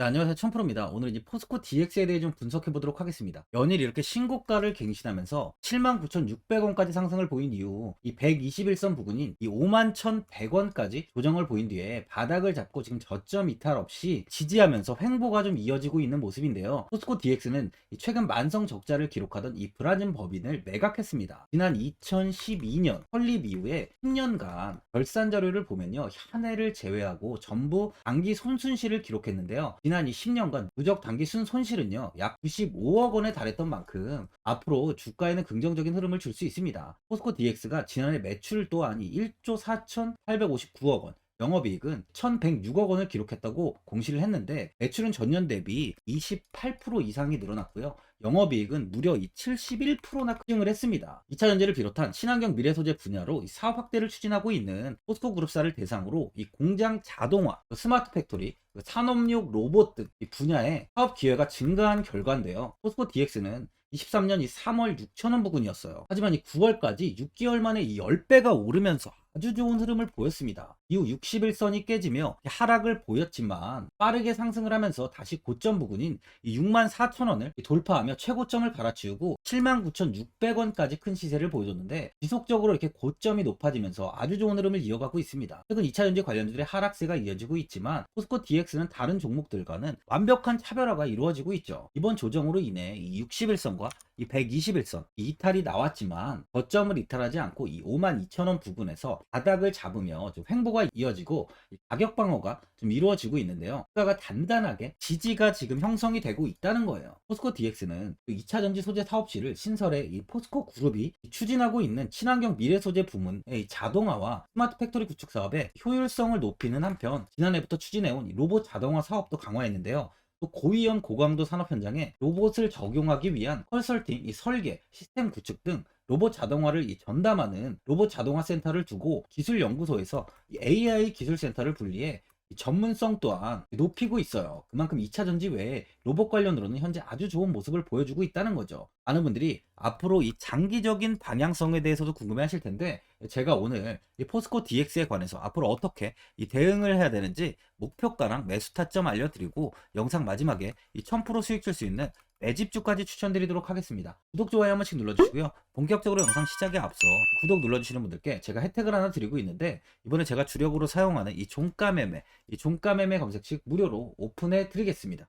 네, 안녕하세요. 천프로입니다. 오늘 이제 포스코 DX에 대해 좀 분석해 보도록 하겠습니다. 연일 이렇게 신고가를 갱신하면서 79,600원까지 상승을 보인 이후 이 121선 부근인 이 51,100원까지 조정을 보인 뒤에 바닥을 잡고 지금 저점 이탈 없이 지지하면서 횡보가 좀 이어지고 있는 모습인데요. 포스코 DX는 최근 만성 적자를 기록하던 이 브라질 법인을 매각했습니다. 지난 2012년 설립 이후에 10년간 결산 자료를 보면요. 한 해를 제외하고 전부 단기 손순실을 기록했는데요. 지난 이 10년간 누적 단기 순 손실은요, 약 95억 원에 달했던 만큼 앞으로 주가에는 긍정적인 흐름을 줄 수 있습니다. 포스코 DX가 지난해 매출 또한 이 1조 4,859억 원, 영업이익은 1,106억 원을 기록했다고 공시를 했는데 매출은 전년 대비 28% 이상이 늘어났고요. 영업이익은 무려 이 71%나 증을 했습니다. 2차 전지를 비롯한 친환경 미래 소재 분야로 이 사업 확대를 추진하고 있는 포스코 그룹사를 대상으로 이 공장 자동화, 그 스마트 팩토리, 그 산업용 로봇 등이 분야의 사업 기회가 증가한 결과인데요. 포스코 DX는 23년 이 3월 6천원 부근이었어요. 하지만 이 9월까지 6개월 만에 이 10배가 오르면서 아주 좋은 흐름을 보였습니다. 이후 61선이 깨지며 하락을 보였지만 빠르게 상승을 하면서 다시 고점 부근인 64,000원을 돌파하며 최고점을 갈아치우고 79,600원까지 큰 시세를 보여줬는데 지속적으로 이렇게 고점이 높아지면서 아주 좋은 흐름을 이어가고 있습니다. 최근 2차전지 관련주들의 하락세가 이어지고 있지만 포스코 DX는 다른 종목들과는 완벽한 차별화가 이루어지고 있죠. 이번 조정으로 인해 이 61선과 이 121선 이 이탈이 나왔지만 거점을 이탈하지 않고 이 52,000원 부근에서 바닥을 잡으며 좀 횡보가 이어지고 이 가격 방어가 좀 이루어지고 있는데요. 주가가 단단하게 지지가 지금 형성이 되고 있다는 거예요. 포스코 DX는 2차 전지 소재 사업실을 신설해 이 포스코 그룹이 추진하고 있는 친환경 미래 소재 부문의 이 자동화와 스마트 팩토리 구축 사업의 효율성을 높이는 한편 지난해부터 추진해온 이 로봇 자동화 사업도 강화했는데요. 또 고위험 고강도 산업 현장에 로봇을 적용하기 위한 컨설팅, 이 설계, 시스템 구축 등 로봇 자동화를 이 전담하는 로봇 자동화 센터를 두고 기술 연구소에서 이 AI 기술 센터를 분리해 이 전문성 또한 높이고 있어요. 그만큼 2차 전지 외에 로봇 관련으로는 현재 아주 좋은 모습을 보여주고 있다는 거죠. 많은 분들이 앞으로 이 장기적인 방향성에 대해서도 궁금해 하실 텐데 제가 오늘 이 포스코 DX에 관해서 앞으로 어떻게 이 대응을 해야 되는지 목표가랑 매수 타점 알려드리고 영상 마지막에 이 1000% 수익 줄 수 있는 매집주까지 추천드리도록 하겠습니다. 구독, 좋아요 한 번씩 눌러주시고요. 본격적으로 영상 시작에 앞서 구독 눌러주시는 분들께 제가 혜택을 하나 드리고 있는데 이번에 제가 주력으로 사용하는 이 종가 매매, 이 종가 매매 검색식 무료로 오픈해 드리겠습니다.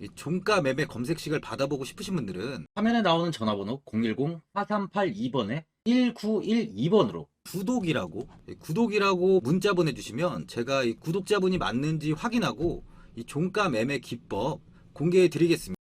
이 종가 매매 검색식을 받아보고 싶으신 분들은 화면에 나오는 전화번호 010-4382번에 1912번으로 구독이라고 예, 구독이라고 문자 보내주시면 제가 이 구독자분이 맞는지 확인하고 이 종가 매매 기법 공개해 드리겠습니다.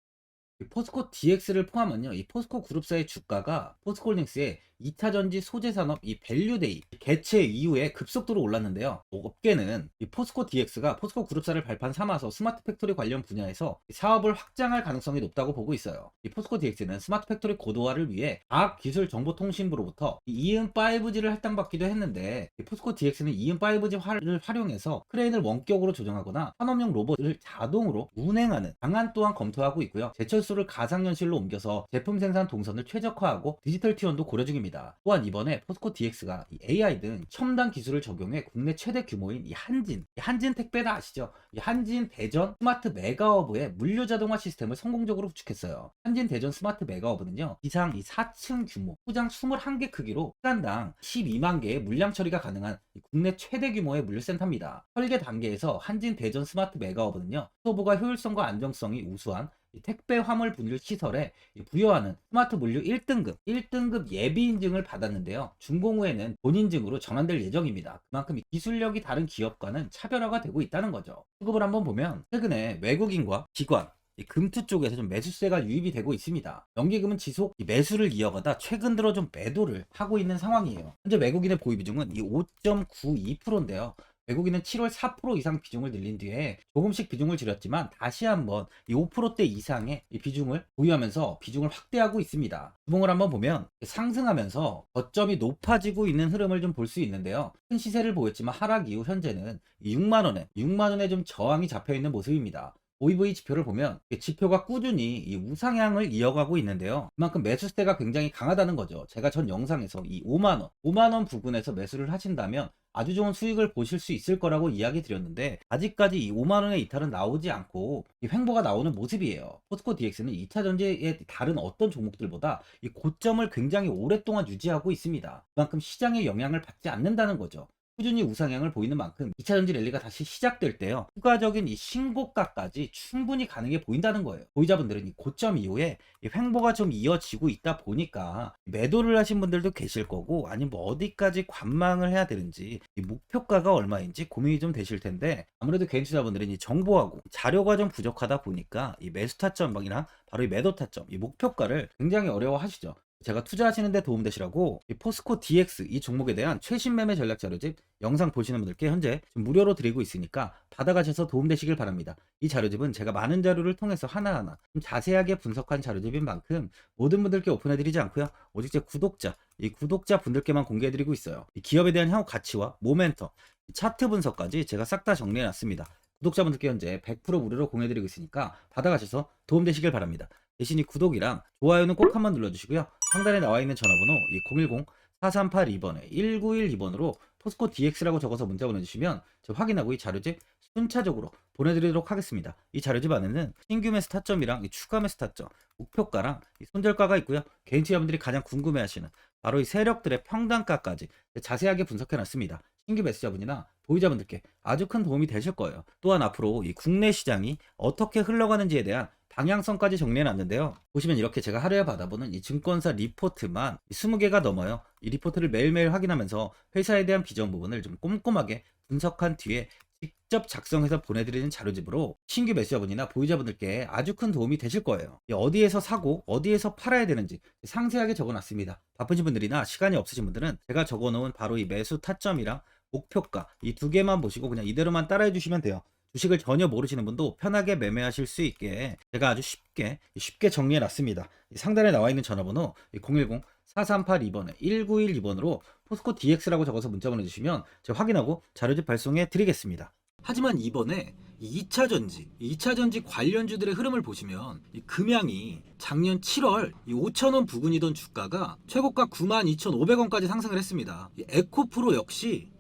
포스코 DX를 포함한요, 이 포스코 그룹사의 주가가 포스코홀딩스의 2차 전지 소재 산업 이 밸류데이 개최 이후에 급속도로 올랐는데요. 업계는 이 포스코 DX가 포스코 그룹사를 발판 삼아서 스마트 팩토리 관련 분야에서 사업을 확장할 가능성이 높다고 보고 있어요. 이 포스코 DX는 스마트 팩토리 고도화를 위해 과학기술정보통신부로부터 이 이음 5G를 할당받기도 했는데 이 포스코 DX는 이음 5G를 활용해서 크레인을 원격으로 조정하거나 산업용 로봇을 자동으로 운행하는 방안 또한 검토하고 있고요. 제철 소를 가상현실로 옮겨서 제품 생산 동선을 최적화하고 디지털 티원도 고려 중입니다. 또한 이번에 포스코 DX가 AI 등 첨단 기술을 적용해 국내 최대 규모인 이 한진, 이 한진 택배다 아시죠? 이 한진 대전 스마트 메가허브의 물류 자동화 시스템을 성공적으로 구축했어요. 한진 대전 스마트 메가허브는요, 이상 이 4층 규모, 포장 21개 크기로 시간당 12만 개의 물량 처리가 가능한 이 국내 최대 규모의 물류센터입니다. 설계 단계에서 한진 대전 스마트 메가허브는요, 소보가 효율성과 안정성이 우수한 이 택배 화물 분류 시설에 이 부여하는 스마트 물류 1등급, 1등급 예비 인증을 받았는데요. 준공 후에는 본인증으로 전환될 예정입니다. 그만큼 이 기술력이 다른 기업과는 차별화가 되고 있다는 거죠. 수급을 한번 보면 최근에 외국인과 기관, 이 금투 쪽에서 좀 매수세가 유입이 되고 있습니다. 연기금은 지속 이 매수를 이어가다 최근 들어 좀 매도를 하고 있는 상황이에요. 현재 외국인의 보유 비중은 이 5.92%인데요. 외국인은 7월 4% 이상 비중을 늘린 뒤에 조금씩 비중을 줄였지만 다시 한번 이 5%대 이상의 이 비중을 보유하면서 비중을 확대하고 있습니다. 구멍을 한번 보면 상승하면서 거점이 높아지고 있는 흐름을 좀 볼 수 있는데요. 큰 시세를 보였지만 하락 이후 현재는 6만 원에 6만 원에 좀 저항이 잡혀 있는 모습입니다. OEV 지표를 보면 지표가 꾸준히 이 우상향을 이어가고 있는데요. 그만큼 매수세가 굉장히 강하다는 거죠. 제가 전 영상에서 이 5만원, 5만원 부근에서 매수를 하신다면 아주 좋은 수익을 보실 수 있을 거라고 이야기 드렸는데 아직까지 이 5만원의 이탈은 나오지 않고 이 횡보가 나오는 모습이에요. 포스코 DX는 2차 전지의 다른 어떤 종목들보다 이 고점을 굉장히 오랫동안 유지하고 있습니다. 그만큼 시장의 영향을 받지 않는다는 거죠. 꾸준히 우상향을 보이는 만큼 2차 전지 랠리가 다시 시작될 때요. 추가적인 이 신고가까지 충분히 가능해 보인다는 거예요. 보유자분들은 이 고점 이후에 이 횡보가 좀 이어지고 있다 보니까 매도를 하신 분들도 계실 거고 아니면 뭐 어디까지 관망을 해야 되는지 이 목표가가 얼마인지 고민이 좀 되실 텐데 아무래도 개인 투자분들은 이 정보하고 자료가 좀 부족하다 보니까 이 매수 타점이랑 바로 이 매도 타점, 이 목표가를 굉장히 어려워하시죠. 제가 투자하시는데 도움되시라고 이 포스코 DX 이 종목에 대한 최신 매매 전략 자료집 영상 보시는 분들께 현재 무료로 드리고 있으니까 받아가셔서 도움되시길 바랍니다. 이 자료집은 제가 많은 자료를 통해서 하나하나 좀 자세하게 분석한 자료집인 만큼 모든 분들께 오픈해드리지 않고요. 오직 제 구독자, 이 구독자 분들께만 공개해드리고 있어요. 이 기업에 대한 향후 가치와 모멘텀, 이 차트 분석까지 제가 싹 다 정리해놨습니다. 구독자분들께 현재 100% 무료로 공유해드리고 있으니까 받아가셔서 도움되시길 바랍니다. 대신 이 구독이랑 좋아요는 꼭 한번 눌러주시고요. 상단에 나와 있는 전화번호 010-4382번에 1912번으로 포스코 DX라고 적어서 문자 보내주시면 제가 확인하고 이 자료집 순차적으로 보내드리도록 하겠습니다. 이 자료집 안에는 신규 매수 타점이랑 이 추가 매수 타점, 목표가랑 이 손절가가 있고요. 개인 투자분들이 가장 궁금해하시는 바로 이 세력들의 평단가까지 자세하게 분석해놨습니다. 신규 매수자분이나 보유자분들께 아주 큰 도움이 되실 거예요. 또한 앞으로 이 국내 시장이 어떻게 흘러가는지에 대한 방향성까지 정리해놨는데요. 보시면 이렇게 제가 하루에 받아보는 이 증권사 리포트만 20개가 넘어요. 이 리포트를 매일매일 확인하면서 회사에 대한 비전 부분을 좀 꼼꼼하게 분석한 뒤에 직접 작성해서 보내드리는 자료집으로 신규 매수자분이나 보유자분들께 아주 큰 도움이 되실 거예요. 이 어디에서 사고 어디에서 팔아야 되는지 상세하게 적어놨습니다. 바쁘신 분들이나 시간이 없으신 분들은 제가 적어놓은 바로 이 매수 타점이랑 목표가 이 두 개만 보시고 그냥 이대로만 따라해 주시면 돼요. 주식을 전혀 모르시는 분도 편하게 매매하실 수 있게 제가 아주 쉽게 쉽게 정리해 놨습니다. 상단에 나와 있는 전화번호 010 4382번에 1912번으로 포스코 DX라고 적어서 문자 보내주시면 제가 확인하고 자료집 발송해 드리겠습니다. 하지만 이번에 2차 전지, 2차 전지 관련주들의 흐름을 보시면 이 금양이 작년 7월 5천원 부근이던 주가가 최고가 92,500원까지 상승을 했습니다. 이 에코프로 역시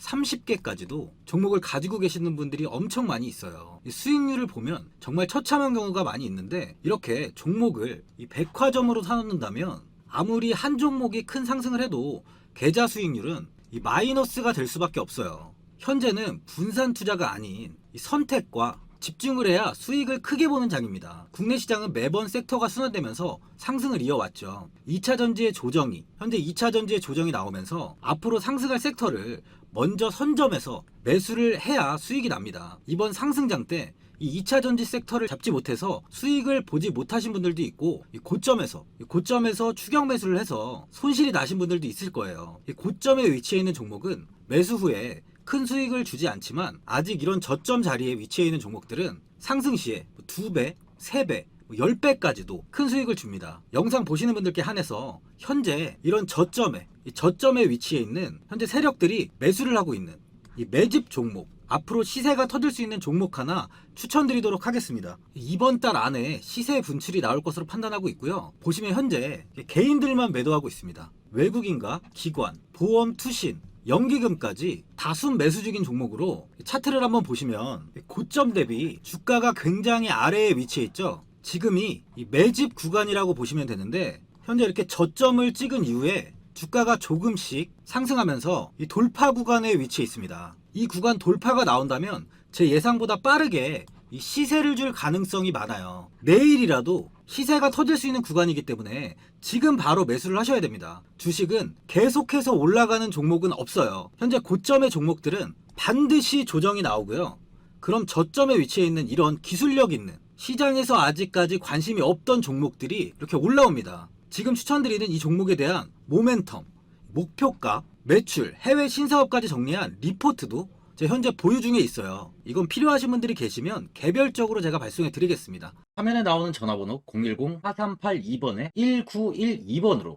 30개까지도 종목을 가지고 계시는 분들이 엄청 많이 있어요. 이 수익률을 보면 정말 처참한 경우가 많이 있는데 이렇게 종목을 이 백화점으로 사놓는다면 아무리 한 종목이 큰 상승을 해도 계좌 수익률은 이 마이너스가 될 수밖에 없어요. 현재는 분산 투자가 아닌 이 선택과 집중을 해야 수익을 크게 보는 장입니다. 국내 시장은 매번 섹터가 순환되면서 상승을 이어왔죠. 2차 전지의 조정이, 현재 2차 전지의 조정이 나오면서 앞으로 상승할 섹터를 먼저 선점해서 매수를 해야 수익이 납니다. 이번 상승장 때이 2차 전지 섹터를 잡지 못해서 수익을 보지 못하신 분들도 있고 이 고점에서 이 고점에서 추격 매수를 해서 손실이 나신 분들도 있을 거예요. 이 고점에 위치해 있는 종목은 매수 후에 큰 수익을 주지 않지만 아직 이런 저점 자리에 위치해 있는 종목들은 상승 시에 2배, 3배, 10배까지도 큰 수익을 줍니다. 영상 보시는 분들께 한해서 현재 이런 저점에 이 저점에 위치해 있는 현재 세력들이 매수를 하고 있는 이 매집 종목 앞으로 시세가 터질 수 있는 종목 하나 추천드리도록 하겠습니다. 이번 달 안에 시세 분출이 나올 것으로 판단하고 있고요. 보시면 현재 개인들만 매도하고 있습니다. 외국인과 기관, 보험, 투신, 연기금까지 다수 매수 중인 종목으로 차트를 한번 보시면 고점 대비 주가가 굉장히 아래에 위치해 있죠. 지금이 이 매집 구간이라고 보시면 되는데 현재 이렇게 저점을 찍은 이후에 주가가 조금씩 상승하면서 이 돌파 구간에 위치해 있습니다. 이 구간 돌파가 나온다면 제 예상보다 빠르게 이 시세를 줄 가능성이 많아요. 내일이라도 시세가 터질 수 있는 구간이기 때문에 지금 바로 매수를 하셔야 됩니다. 주식은 계속해서 올라가는 종목은 없어요. 현재 고점의 종목들은 반드시 조정이 나오고요. 그럼 저점에 위치해 있는 이런 기술력 있는 시장에서 아직까지 관심이 없던 종목들이 이렇게 올라옵니다. 지금 추천드리는 이 종목에 대한 모멘텀, 목표가, 매출, 해외 신사업까지 정리한 리포트도 제 현재 보유 중에 있어요. 이건 필요하신 분들이 계시면 개별적으로 제가 발송해 드리겠습니다. 화면에 나오는 전화번호 010-4382번에 1912번으로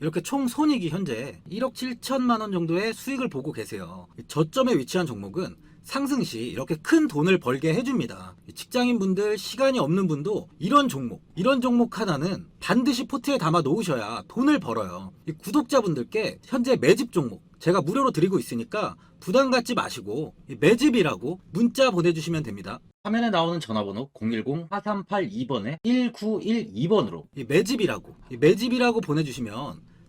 이렇게 총 손익이 현재 1억 7천만 원 정도의 수익을 보고 계세요. 저점에 위치한 종목은 상승 시 이렇게 큰 돈을 벌게 해줍니다. 직장인 분들, 시간이 없는 분도 이런 종목, 이런 종목 하나는 반드시 포트에 담아 놓으셔야 돈을 벌어요. 이 구독자분들께 현재 매집 종목 제가 무료로 드리고 있으니까 부담 갖지 마시고 이 매집이라고 문자 보내주시면 됩니다. 화면에 나오는 전화번호 010-4382번에 1912번으로 이 매집이라고 이 매집이라고 보내주시면